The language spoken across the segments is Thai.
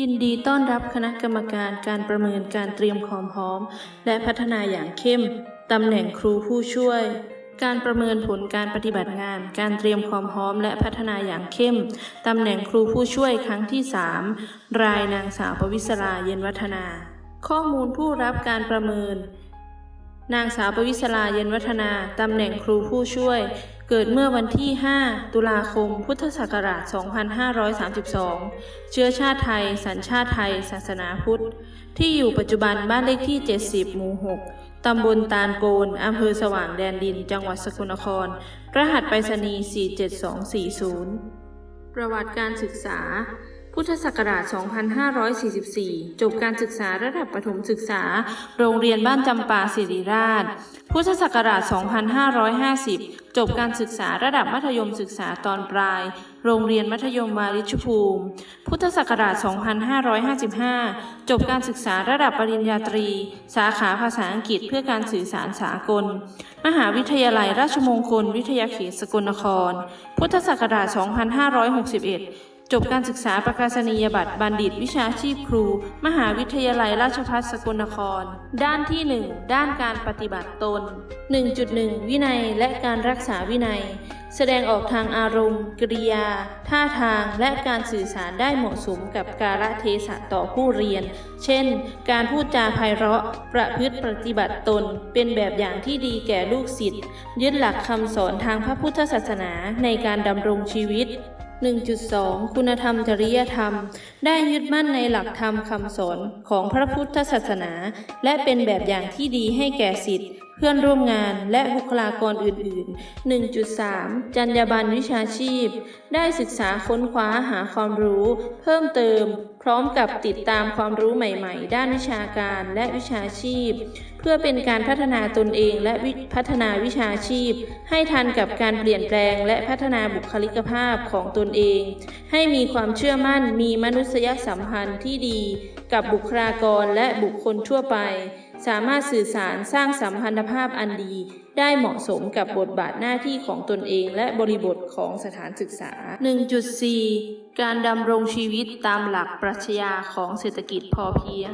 ยินดีต้อนรับคณะกรรมการการประเมินการเตรียมความพร้อม และพัฒนาอย่างเข้ม ตำแหน่งครูผู้ช่วย การประเมินผลการปฏิบัติงาน การเตรียมความพร้อมและพัฒนาอย่างเข้ม ตำแหน่งครูผู้ช่วยครั้งที่ 3 รายนางสาวปวิศราเย็นวัฒนา ข้อมูลผู้รับการประเมิน นางสาวปวิศราเย็นวัฒนา ตำแหน่งครูผู้ช่วย เกิดเมื่อวันที่ 5 ตุลาคม พุทธศักราช 2532 เชื้อชาติไทย สัญชาติไทย ศาสนาพุทธ ที่อยู่ปัจจุบันบ้านเลขที่ 70 หมู่ 6 ตำบลตาลโกน อำเภอสว่างแดนดิน จังหวัดสกลนคร รหัสไปรษณีย์ 47240 ประวัติการศึกษา พุทธศักราช 2544 จบการศึกษาระดับประถมศึกษา โรงเรียนบ้านจำปาศิริราช พุทธศักราช 2550 จบการศึกษาระดับมัธยมศึกษาตอนปลาย โรงเรียนมัธยมวาริชภูมิ พุทธศักราช 2555 จบการศึกษาระดับปริญญาตรี สาขาภาษาอังกฤษเพื่อการสื่อสารสากล มหาวิทยาลัยราชมงคลวิทยาเขตสกลนคร พุทธศักราช 2561 จบการศึกษาประกาศนียบัตรบัณฑิตวิชาชีพครู มหาวิทยาลัยราชภัฏสกลนคร ด้านที่ 1 ด้านการปฏิบัติตน 1.1 วินัยและการรักษาวินัย แสดงออกทางอารมณ์ กริยา ท่าทาง และการสื่อสารได้เหมาะสมกับกาลเทศะต่อผู้เรียน เช่น การพูดจาไพเราะ ประพฤติปฏิบัติตน เป็นแบบอย่างที่ดีแก่ลูกศิษย์ ยึดหลักคำสอนทางพระพุทธศาสนาในการดำรงชีวิต 1.2 คุณธรรมจริยธรรม ได้ยึดมั่นในหลักธรรมคำสอนของพระพุทธศาสนา และเป็นแบบอย่างที่ดีให้แก่ศิษย์ พื่อนร่วมงานและบุคลากรอื่น ๆ 1.3 จรรยาบรรณวิชาชีพ ได้ศึกษาค้นคว้าหาความรู้ เพิ่มเติม พร้อมกับติดตามความรู้ใหม่ ๆ ด้านวิชาการและวิชาชีพ เพื่อเป็นการพัฒนาตนเองและพัฒนาวิชาชีพ ให้ทันกับการเปลี่ยนแปลงและพัฒนาบุคลิกภาพของตนเอง ให้มีความเชื่อมั่นมีมนุษยสัมพันธ์ที่ดี กับบุคลากรและบุคคลทั่วไป สามารถสื่อสารสร้างสัมพันธภาพอันดี ได้เหมาะสมกับบทบาทหน้าที่ของตนเอง และบริบทของสถานศึกษา 1.4 การดำรงชีวิตตามหลักปรัชญาของเศรษฐกิจพอเพียง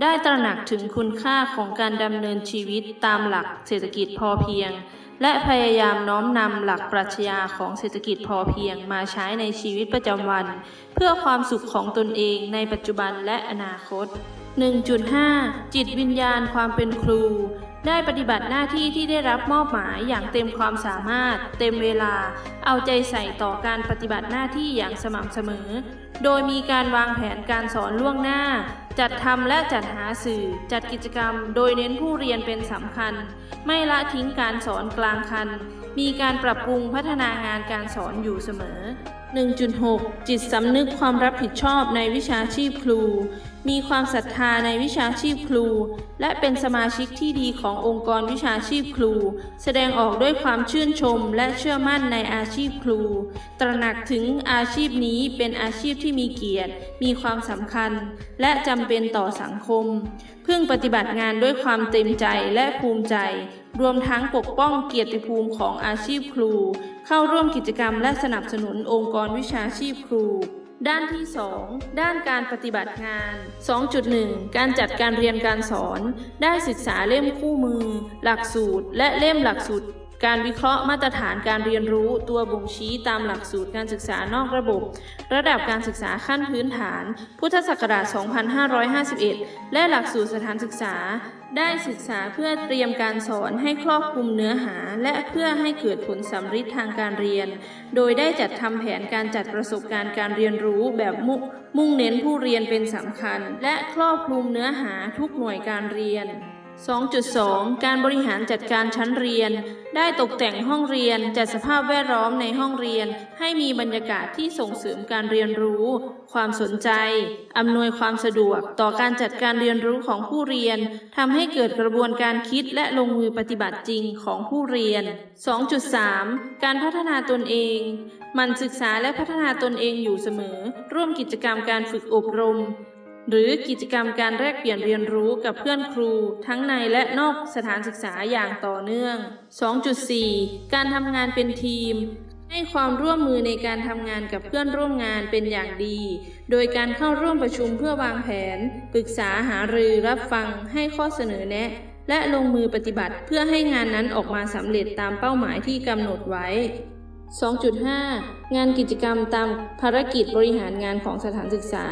ได้ตระหนักถึงคุณค่าของการดำเนินชีวิตตามหลักเศรษฐกิจพอเพียงและพยายามน้อมนำหลักปรัชญาของเศรษฐกิจพอเพียงมาใช้ในชีวิตประจำวัน เพื่อความสุขของตนเองในปัจจุบันและอนาคต 1.5 จิตวิญญาณความเป็นครู ได้ปฏิบัติหน้าที่ที่ได้รับมอบหมายอย่างเต็มความสามารถ เต็มเวลา เอาใจใส่ต่อการปฏิบัติหน้าที่อย่างสม่ำเสมอ โดยมีการวางแผนการสอนล่วงหน้า จัดทำและจัดหาสื่อ จัดกิจกรรม โดยเน้นผู้เรียนเป็นสำคัญ ไม่ละทิ้งการสอนกลางคัน มีการปรับปรุงพัฒนางานการสอนอยู่เสมอ 1.6 จิตสำนึกความรับผิดชอบในวิชาชีพครู มีความศรัทธาในวิชาชีพครู และเป็นสมาชิกที่ดีขององค์กรวิชาชีพครู แสดงออกด้วยความชื่นชมและเชื่อมั่นในอาชีพครู ตระหนักถึงอาชีพนี้เป็นอาชีพที่ที่มีเกียรติ มีความสำคัญ และจำเป็นต่อสังคม พึ่งปฏิบัติงานด้วยความเต็มใจและภูมิใจ รวมทั้งปกป้องเกียรติภูมิของอาชีพครู เข้าร่วมกิจกรรมและสนับสนุนองค์กรวิชาชีพครูด้านที่ 2 ด้านการปฏิบัติงาน 2.1 การจัดการเรียนการสอน ได้ศึกษาเล่มคู่มือ หลักสูตร และเล่มหลักสูตร การวิเคราะห์มาตรฐานการเรียนรู้ตัวบ่งชี้ตามหลักสูตรการศึกษานอกระบบ ระดับการศึกษาขั้นพื้นฐาน พุทธศักราช 2551 และหลักสูตรสถานศึกษา ได้ศึกษาเพื่อเตรียมการสอนให้ครอบคลุมเนื้อหา และเพื่อให้เกิดผลสำฤทธิ์ทางการเรียน โดยได้จัดทำแผนการจัดประสบการณ์การเรียนรู้แบบมุมุ่งเน้นผู้เรียนเป็นสำคัญ และครอบคลุมเนื้อหาทุกหน่วยการเรียน 2.2 การบริหารจัดการชั้นเรียน ได้ตกแต่งห้องเรียนจัดสภาพแวดล้อมในห้องเรียน ให้มีบรรยากาศที่ส่งเสริมการเรียนรู้ ความสนใจ อำนวยความสะดวกต่อการจัดการเรียนรู้ของผู้เรียนทำให้เกิดกระบวนการคิดและลงมือปฏิบัติจริงของผู้เรียน 2.3 การพัฒนาตนเองมันศึกษาและพัฒนาตนเองอยู่เสมอ ร่วมกิจกรรมการฝึกอบรม หรือกิจกรรมการแลกเปลี่ยนเรียนรู้กับเพื่อนครู ทั้งในและนอกสถานศึกษาอย่างต่อเนื่อง 2.4 การทำงานเป็นทีม ให้ความร่วมมือในการทำงานกับเพื่อนร่วมงานเป็นอย่างดี โดยการเข้าร่วมประชุมเพื่อวางแผน ปรึกษาหารือรับฟังให้ข้อเสนอแนะ และลงมือปฏิบัติเพื่อให้งานนั้นออกมาสำเร็จตามเป้าหมายที่กำหนดไว้ 2.5 งานกิจกรรมตามภารกิจบริหารงานของสถานศึกษา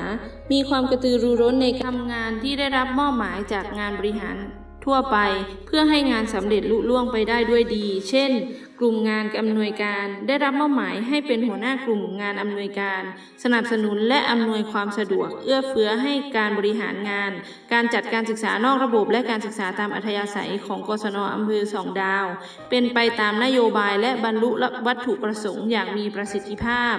มีความกระตือรือร้นในการทำงานที่ได้รับมอบหมายจากงานบริหารทั่วไป เพื่อให้งานสำเร็จลุล่วงไปได้ด้วยดี เช่น กลุ่มงานอำนวยการ ได้รับมอบหมายให้เป็นหัวหน้ากลุ่มงานอำนวยการ สนับสนุนและอำนวยความสะดวก เอื้อเฟื้อให้การบริหารงาน การจัดการศึกษานอกระบบ และการศึกษาตามอัธยาศัยของกศนอำเภอสองดาว เป็นไปตามนโยบายและบรรลุวัตถุประสงค์อย่างมีประสิทธิภาพ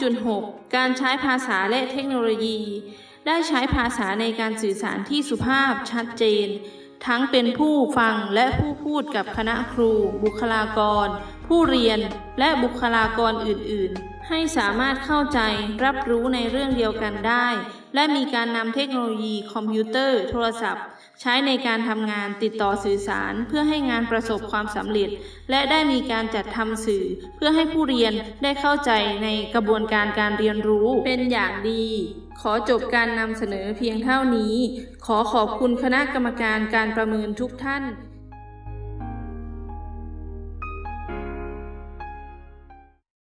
2.6 การใช้ภาษาและเทคโนโลยี ได้ใช้ภาษาในการสื่อสารที่สุภาพชัดเจน ทั้งเป็นผู้ฟังและผู้พูดกับคณะครู บุคลากร ผู้เรียนและบุคลากรอื่น ๆ ให้สามารถเข้าใจรับรู้ในเรื่องเดียวกันได้ และมีการนำเทคโนโลยีคอมพิวเตอร์ โทรศัพท์ ใช้ในการทำงานติดต่อสื่อสาร เพื่อให้งานประสบความสำเร็จ และได้มีการจัดทำสื่อ เพื่อให้ผู้เรียนได้เข้าใจในกระบวนการการเรียนรู้เป็นอย่างดี ขอจบการนำเสนอเพียงเท่านี้ ขอขอบคุณคณะกรรมการการประเมินทุกท่าน